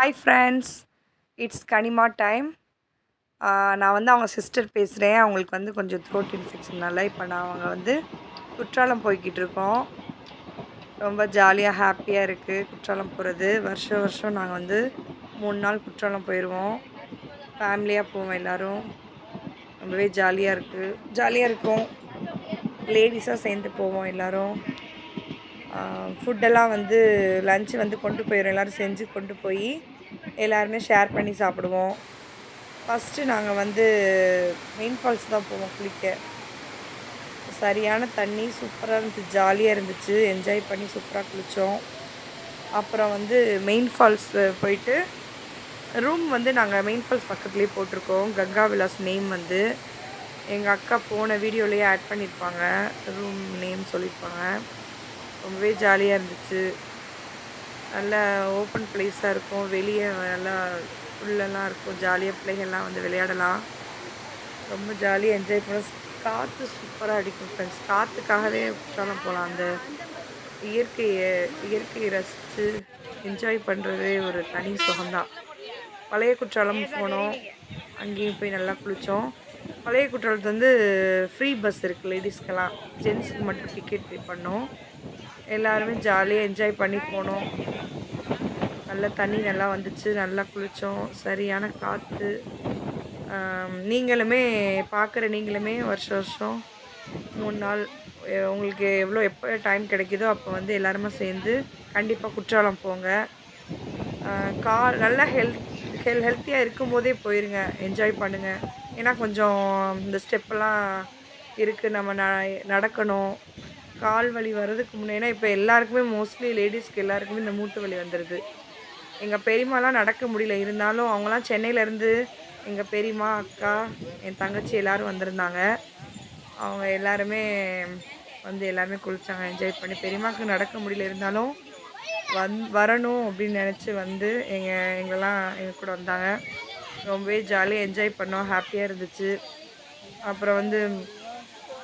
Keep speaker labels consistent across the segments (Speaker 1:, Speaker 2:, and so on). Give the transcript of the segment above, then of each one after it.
Speaker 1: Hi friends it's Kanima time நான் வந்து அவங்க சிஸ்டர் பேசுகிறேன் அவங்களுக்கு வந்து கொஞ்சம் த்ரோட் இன்ஃபெக்ஷன்னால இப்போ நான் அவங்க வந்து குற்றாலம் போய்கிட்டு இருக்கோம். ரொம்ப ஜாலியாக ஹாப்பியாக இருக்குது குற்றாலம் போகிறது வருஷம் வருஷம் நாங்கள் வந்து மூணு நாள் குற்றாலம் போயிடுவோம் ஃபேமிலியாக போவோம் எல்லோரும். ரொம்பவே ஜாலியாக இருக்குது ஜாலியாக இருக்கும். லேடிஸாக சேர்ந்து போவோம் எல்லோரும். ஃபுட்டெல்லாம் வந்து லஞ்சு வந்து கொண்டு போயிடும் எல்லோரும் செஞ்சு கொண்டு போய் எல்லாருமே ஷேர் பண்ணி சாப்பிடுவோம். ஃபஸ்ட்டு நாங்கள் வந்து மெயின் ஃபால்ஸ் தான் போவோம் குளிக்க. சரியான தண்ணி சூப்பராக இருந்துச்சு ஜாலியாக இருந்துச்சு. என்ஜாய் பண்ணி சூப்பராக குளித்தோம் அப்புறம் வந்து மெயின் ஃபால்ஸ் போயிட்டு ரூம் வந்து நாங்கள் மெயின் ஃபால்ஸ் பக்கத்துலேயே போட்டிருக்கோம். கங்கா விலாஸ் நேம் வந்து. எங்கள் அக்கா போன வீடியோலேயே ஆட் பண்ணியிருப்பாங்க ரூம் நேம் சொல்லியிருப்பாங்க ரொம்பவே ஜாலியாக இருந்துச்சு. நல்ல ஓப்பன் பிளேஸாக இருக்கும். வெளியே நல்லா உள்ளெல்லாம் இருக்கும். ஜாலியாக பிள்ளைகள்லாம் வந்து விளையாடலாம். ரொம்ப ஜாலியாக என்ஜாய் பண்ணலாம். காற்று சூப்பராக அடிக்கும் ஃப்ரெண்ட்ஸ் காற்றுக்காகவே குற்றாலம் போகலாம். அந்த இயற்கையை இயற்கையை ரசித்து என்ஜாய் பண்ணுறதே ஒரு தனி சுகம்தான். பழைய குற்றாலம் போனோம். அங்கேயும் போய் நல்லா குளித்தோம் பழைய குற்றாலத்து வந்து ஃப்ரீ பஸ் இருக்குது லேடிஸ்க்கெல்லாம் ஜென்ஸுக்கு மட்டும் டிக்கெட் பே பண்ணோம். எல்லாருமே ஜாலியாக என்ஜாய் பண்ணி போனோம். நல்லா தண்ணி நல்லா வந்துச்சு. நல்லா குளித்தோம் சரியான காற்று நீங்களுமே பார்க்குற நீங்களுமே வருஷம் வருஷம் மூணு நாள் உங்களுக்கு எவ்வளோ எப்போ டைம் கிடைக்குதோ அப்போ வந்து எல்லாருமே சேர்ந்து கண்டிப்பாக குற்றாலம் போங்க. கா நல்லா ஹெல்த் ஹெல் ஹெல்த்தியாக இருக்கும்போதே போயிருங்க. என்ஜாய் பண்ணுங்கள் ஏன்னா கொஞ்சம் இந்த ஸ்டெப்பெல்லாம் இருக்குது நம்ம ந நடக்கணும். கால் வலி வர்றதுக்கு முன்னே இப்போ எல்லாருக்குமே மோஸ்ட்லி லேடிஸ்க்கு எல்லாருக்குமே இந்த மூட்டு வலி வந்துடுது எங்கள் பெரியமாலாம் நடக்க முடியல. இருந்தாலும் அவங்களாம் சென்னையிலேருந்து எங்கள் பெரியம்மா அக்கா என் தங்கச்சி எல்லோரும் வந்திருந்தாங்க. அவங்க எல்லாருமே வந்து எல்லாருமே குளித்தாங்க என்ஜாய் பண்ணி. பெரியம்மாவுக்கு நடக்க முடியல. இருந்தாலும் வந் வரணும் அப்படின்னு நினச்சி வந்து எங்கள் எங்கெல்லாம் எங்கள் கூட வந்தாங்க. ரொம்பவே ஜாலியாக என்ஜாய் பண்ணோம். ஹாப்பியாக இருந்துச்சு. அப்புறம் வந்து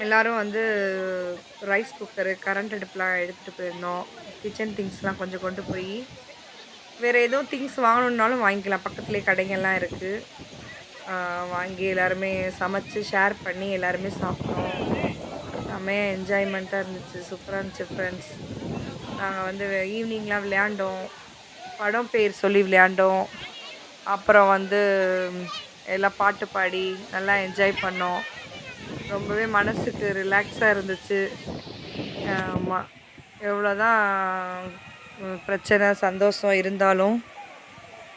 Speaker 1: எல்லோரும் வந்து ரைஸ் குக்கரு கரண்ட் அடுப்புலாம் எடுத்துகிட்டு போயிருந்தோம். கிச்சன் திங்ஸ்லாம் கொஞ்சம் கொண்டு போய் வேறு எதுவும் திங்ஸ் வாங்கணுன்னாலும் வாங்கிக்கலாம். பக்கத்துலேயே கடைங்கள்லாம் இருக்குது வாங்கி எல்லாருமே சமைச்சு ஷேர் பண்ணி எல்லாருமே சாப்பிட்டோம். செம்மையாக என்ஜாய்மெண்ட்டாக இருந்துச்சு. சூப்பராக இருந்துச்சு ஃப்ரெண்ட்ஸ் நாங்கள் வந்து ஈவினிங்லாம் விளையாண்டோம். படம் பேர் சொல்லி விளையாண்டோம். அப்புறம் வந்து எல்லாம் பாட்டு பாடி நல்லா என்ஜாய் பண்ணோம். ரொம்பவே மனசுக்கு ரிலாக்ஸாக இருந்துச்சு. ஆமாம் எவ்வளோ தான் பிரச்சனை சந்தோஷம் இருந்தாலும்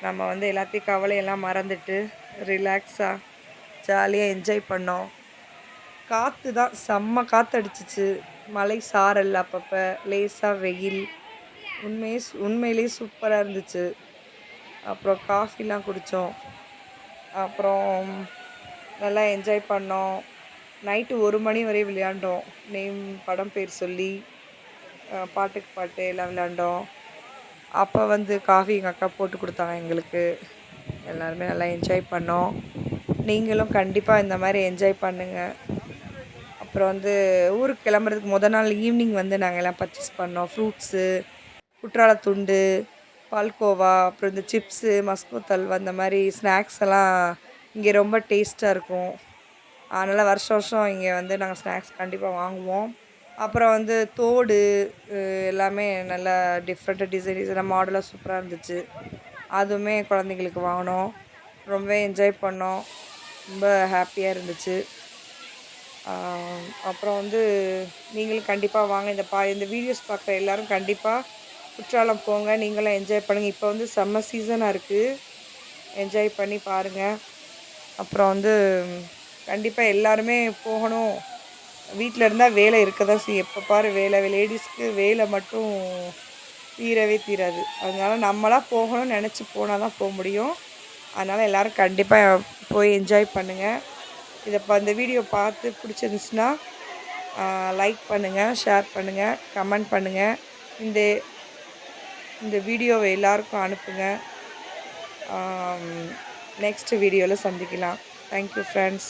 Speaker 1: நம்ம வந்து எல்லாத்தையும் கவலையெல்லாம் மறந்துட்டு ரிலாக்ஸாக ஜாலியாக என்ஜாய் பண்ணோம். காற்று தான் செம்ம காற்று அடிச்சிச்சு மலை சாரல் அப்பப்போ லேசாக வெயில். உண்மையே உண்மையிலேயே சூப்பராக இருந்துச்சு. அப்புறம் காஃபிலாம் குடித்தோம் அப்புறம் நல்லா என்ஜாய் பண்ணோம். நைட்டு ஒரு மணி வரை விளையாண்டோம். நேம் படம் பேர் சொல்லி பாட்டுக்கு பாட்டு எல்லாம் விளையாண்டோம். அப்போ வந்து காஃபி எங்கள் அக்கா போட்டு கொடுத்தாங்க எங்களுக்கு. எல்லாருமே நல்லா என்ஜாய் பண்ணோம். நீங்களும் கண்டிப்பாக இந்த மாதிரி என்ஜாய் பண்ணுங்கள் அப்புறம் வந்து ஊருக்கு கிளம்புறதுக்கு முத நாள் ஈவினிங் வந்து நாங்கள் எல்லாம் பர்ச்சேஸ் பண்ணோம். ஃப்ரூட்ஸு குற்றாலத்துண்டு பால்கோவா அப்புறம் இந்த சிப்ஸு மஸ்கோத்தல் அந்த மாதிரி ஸ்நாக்ஸ் எல்லாம் இங்கே ரொம்ப டேஸ்ட்டாக இருக்கும். அதனால் வருஷம் வருஷம் இங்கே வந்து நாங்கள் ஸ்நாக்ஸ் கண்டிப்பாக வாங்குவோம். அப்புறம் வந்து தோடு எல்லாமே நல்லா டிஃப்ரெண்ட்டாக டிசைன் டிசைனாக மாடலாக சூப்பராக இருந்துச்சு. அதுவுமே குழந்தைங்களுக்கு வாங்கினோம். ரொம்ப என்ஜாய் பண்ணோம். ரொம்ப ஹாப்பியாக இருந்துச்சு. அப்புறம் வந்து நீங்களும் கண்டிப்பாக வாங்க. இந்த பா இந்த வீடியோஸ் பார்க்குற எல்லோரும் கண்டிப்பாக குற்றாலம் போங்க. நீங்களும் என்ஜாய் பண்ணுங்கள் இப்போ வந்து சம்மர் சீசனாக இருக்குது என்ஜாய் பண்ணி பாருங்கள் அப்புறம் வந்து கண்டிப்பாக எல்லாருமே போகணும். வீட்டில் இருந்தால் வேலை இருக்க தான் செய்யும். எப்போ பாரு வேலை லேடிஸ்க்கு வேலை மட்டும் தீரவே தீராது. அதனால் நம்மளாக போகணும்னு நினச்சி போனால் தான் போக முடியும். அதனால் எல்லோரும் கண்டிப்பாக போய் என்ஜாய் பண்ணுங்கள் இதை இப்போ அந்த வீடியோ பார்த்து பிடிச்சிருந்துச்சுன்னா லைக் பண்ணுங்கள் ஷேர் பண்ணுங்கள் கமெண்ட் பண்ணுங்கள் இந்த இந்த வீடியோவை எல்லாருக்கும் அனுப்புங்க. நெக்ஸ்ட் வீடியோவில் சந்திக்கலாம். Thank you friends